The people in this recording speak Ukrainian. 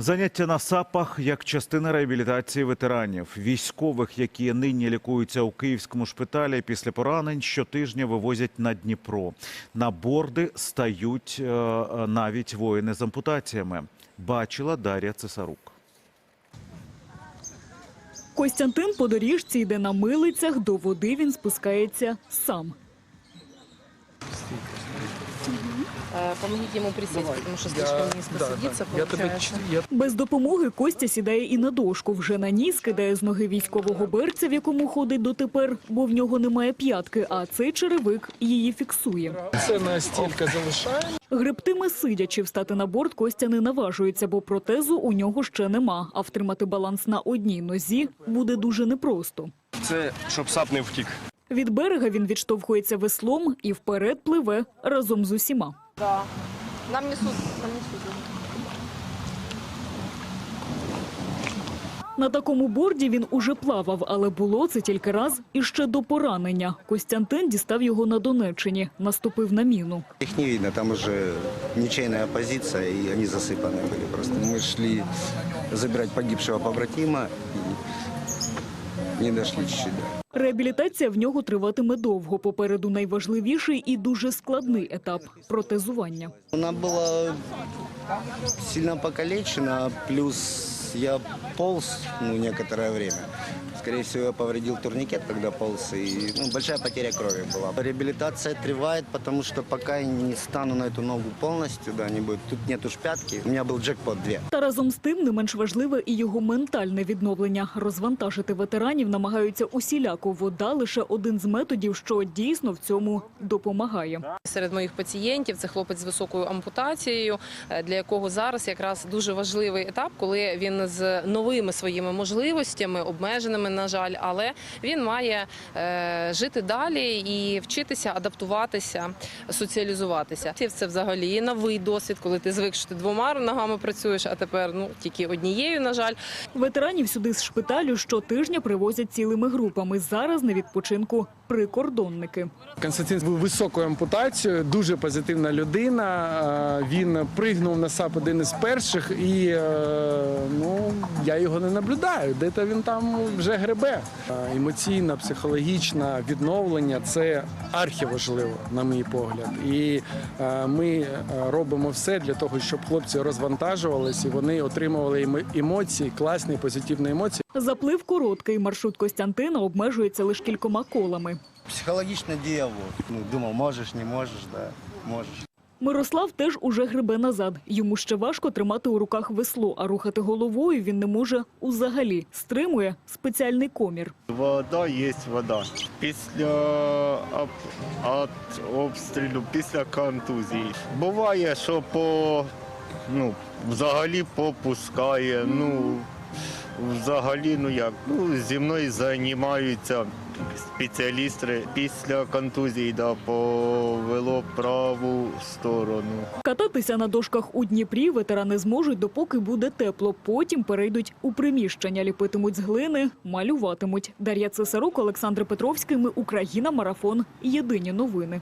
Заняття на САПах як частина реабілітації ветеранів, військових, які нині лікуються у київському шпиталі після поранень, щотижня вивозять на Дніпро. На борди стають е, е, навіть воїни з ампутаціями. Бачила Дар'я Цесарук. Костянтин по доріжці йде на милицях, до води він спускається сам. Э, Помогите ему присесть, потому что слишком Я тебе получается. я Без допомоги Костя сідає і на дошку. Вже на ній скидає з ноги військового берця, в якому ходить дотепер, бо в нього немає п'ятки, а цей черевик її фіксує. це настільки залишаємо. Гребтиме сидячи, встати на борт Костя не наважується, бо протезу у нього ще нема. А втримати баланс на одній нозі буде дуже непросто. Це щоб сап не втік. Від берега він відштовхується веслом і вперед пливе разом з усіма. Да. Нам несут, нам несут. На такому борді він уже плавав, але було це тільки раз і ще до поранення. Костянтин дістав його на Донеччині, наступив на міну. Их не видно, там уже ничейная позиция, и они засыпаны были просто. Мы шли забирать погибшего побратима и не дошли чуть-чуть. Реабілітація в нього триватиме довго. Попереду найважливіший і дуже складний етап протезування. Вона була сильно покалечена, плюс я полз ну, некоторое время. Скорее всего, я повредил турникет, когда полз, и ну, большая потеря крови была. Реабилитация тревает, потому что пока я не стану на эту ногу полностью, да, не будет. Тут нет уж пятки. У меня был джекпот 2. Та разом з тим не менш важливе і його ментальне відновлення. Розвантажити ветеранів намагаються усіляко. Вода лише один з методів, що дійсно в цьому допомагає. Серед моїх пацієнтів це хлопець з високою ампутацією, е, для якого зараз якраз дуже важливий етап, коли він з новими своїми можливостями, обмеженими, на жаль, але він має е, жити далі і вчитися адаптуватися, соціалізуватися. Це взагалі новий досвід, коли ти звик, що ти двома ногами працюєш, а тепер ну тільки однією, на жаль. Ветеранів сюди з шпиталю щотижня привозять цілими групами. Зараз на відпочинку прикордонники. Константин був високою ампутацією, дуже позитивна людина. Е, Він пригнув на САП один із перших, і е, я його не наблюдаю. Де то він там вже гребе. Емоційне, психологічне відновлення це архіважливо, на мій погляд. І е, ми е, робимо все для того, щоб хлопці розвантажувалися і вони отримували емо- емоції, класні, позитивні емоції. Заплив короткий. Маршрут Костянтина обмежується лише кількома колами. Психологично диалог. Ну, думал, можешь, не можешь, да, можешь. Мирослав теж уже гребе назад. Йому ще важко тримати у руках весло, а рухати головою він не може узагалі. Стримує спеціальний комір. Вода є вода. Після обстрілу, після контузії. Буває, що по ну, взагалі попускає. Ну, взагалі, ну як, ну, зі мною займаються спеціалісти після контузії, да, повело праву сторону. Кататися на дошках у Дніпрі ветерани зможуть, допоки буде тепло. Потім перейдуть у приміщення, ліпитимуть з глини, малюватимуть. Дар'я Цесарук, Олександр Петровський. Ми Україна. Марафон. Єдині новини.